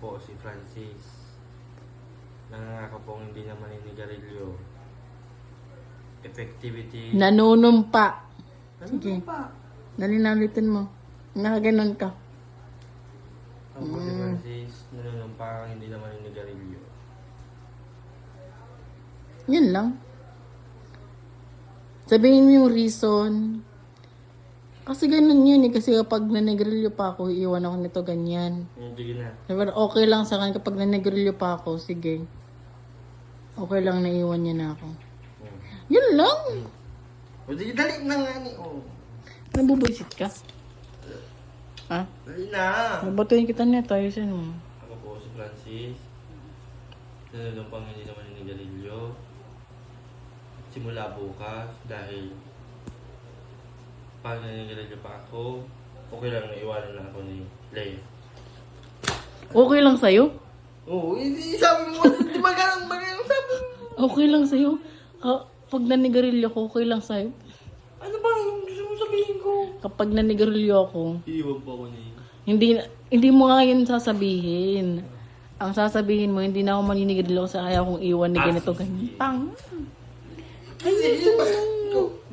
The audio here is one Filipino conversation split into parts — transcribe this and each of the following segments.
po si Francis. Nangangako pong hindi naman maninigarilyo. Effectivity. Nanunumpa. Sige. pa? Nalinalitin mo. Nakaganon ka. Ako po si Francis. Nanunumpa kang hindi naman maninigarilyo. Yun lang. Sabihin mo yung reason. Kasi ganun yun eh. Kasi kapag nanegrilyo pa ako, iiwan ako nito ganyan. Hindi na. Diba, okay lang sa akin kapag nanegrilyo pa ako, sige. Okay lang naiwan niya na ako. Hmm. Yun lang. O di, dali na nga ni. Oh. Nabubuisit ka? Ha? Dali na. Babatuhin kita niya, tayo siya mo. Ako po si Francis. Nanunumpang hindi naman maninigarilyo. Simula bukas dahil pag naninigarilyo pa ako, okay lang na iwanan na ako ni Leia. Okay lang sa'yo? Oo, hindi sabi mo, di ba ganun ganun sabi mo? Okay lang sa'yo? Ah, pag nanigarilyo ko, okay lang sa'yo? Ano ba yung gusto mo sabihin ko? Kapag nanigarilyo ako, Iiwan po ako ni... hindi hindi mo nga yun sasabihin. Ang sasabihin mo, hindi na ako maninigarilyo sa ayaw kong iwan ni Ah, ganito, ganyan. Tang. Kasi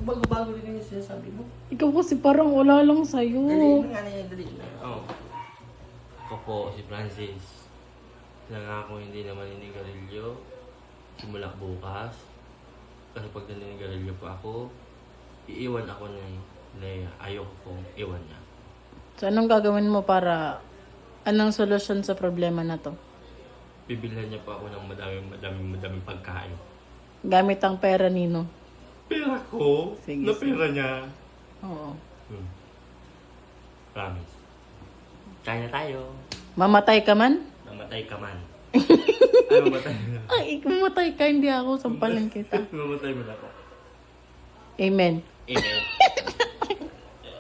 bago-bago rin yung sinasabi mo. Ikaw kasi parang wala lang sa'yo. Dali na nga na yan, dali na. Oo. Ako po, si Francis. Nangako hindi naman maninigarilyo. Simula bukas. Kasi pag naninigarilyo pa ako, iiwan ako ni Leia. Ayoko pong iwan niya. So, anong gagawin mo para, anong solusyon sa problema na to? Bibilhan niya pa ako ng madaming madaming madaming pagkain. Gamit ang pera nino. Pera ko? Sige, na sige. pera niya? Oo. Hmm. Promise. Kaya tayo. Mamatay ka man? Namatay ka man. Ay, mamatay. Ay, mamatay ka, hindi ako. Sampalan kita. mamatay mo na ako. Amen. Amen.